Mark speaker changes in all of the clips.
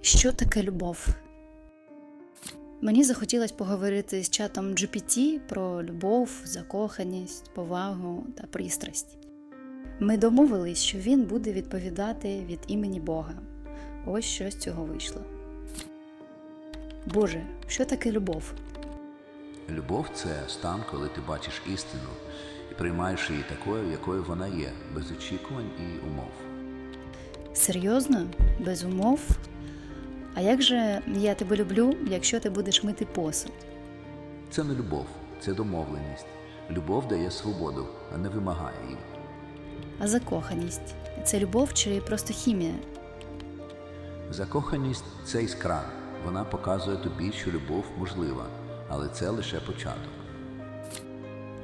Speaker 1: Що таке любов? Мені захотілося поговорити з чатом GPT про любов, закоханість, повагу та пристрасть. Ми домовились, що він буде відповідати від імені Бога. Ось що з цього вийшло. Боже, що таке любов?
Speaker 2: Любов це стан, коли ти бачиш істину і приймаєш її такою, якою вона є, без очікувань і умов.
Speaker 1: Серйозно? Без умов? А як же я тебе люблю, якщо ти будеш мити посуд?
Speaker 2: Це не любов, це домовленість. Любов дає свободу, а не вимагає її.
Speaker 1: А закоханість це любов чи просто хімія?
Speaker 2: Закоханість це іскра. Вона показує тобі, що любов можлива, але це лише початок.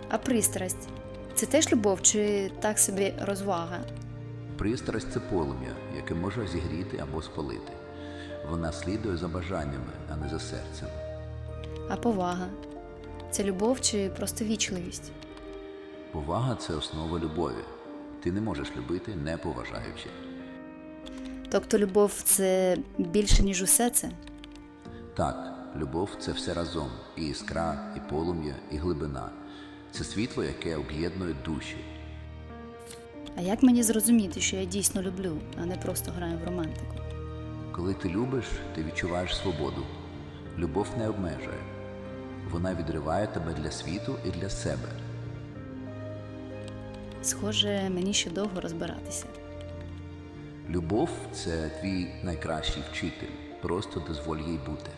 Speaker 1: А пристрасть це теж любов чи так собі розвага?
Speaker 2: Пристрасть це полум'я, яке може зігріти або спалити. Вона слідує за бажаннями, а не за серцем.
Speaker 1: А повага це любов чи просто вічливість?
Speaker 2: Повага це основа любові. Ти не можеш любити, не поважаючи.
Speaker 1: Тобто любов це більше, ніж усе це?
Speaker 2: Так, любов це все разом: і іскра, і полум'я, і глибина. Це світло, яке об'єднує душі.
Speaker 1: А як мені зрозуміти, що я дійсно люблю, а не просто граю в романтику?
Speaker 2: Коли ти любиш, ти відчуваєш свободу. Любов не обмежує. Вона відриває тебе для світу і для себе.
Speaker 1: Схоже, мені ще довго розбиратися.
Speaker 2: Любов це твій найкращий вчитель. Просто дозволь їй бути.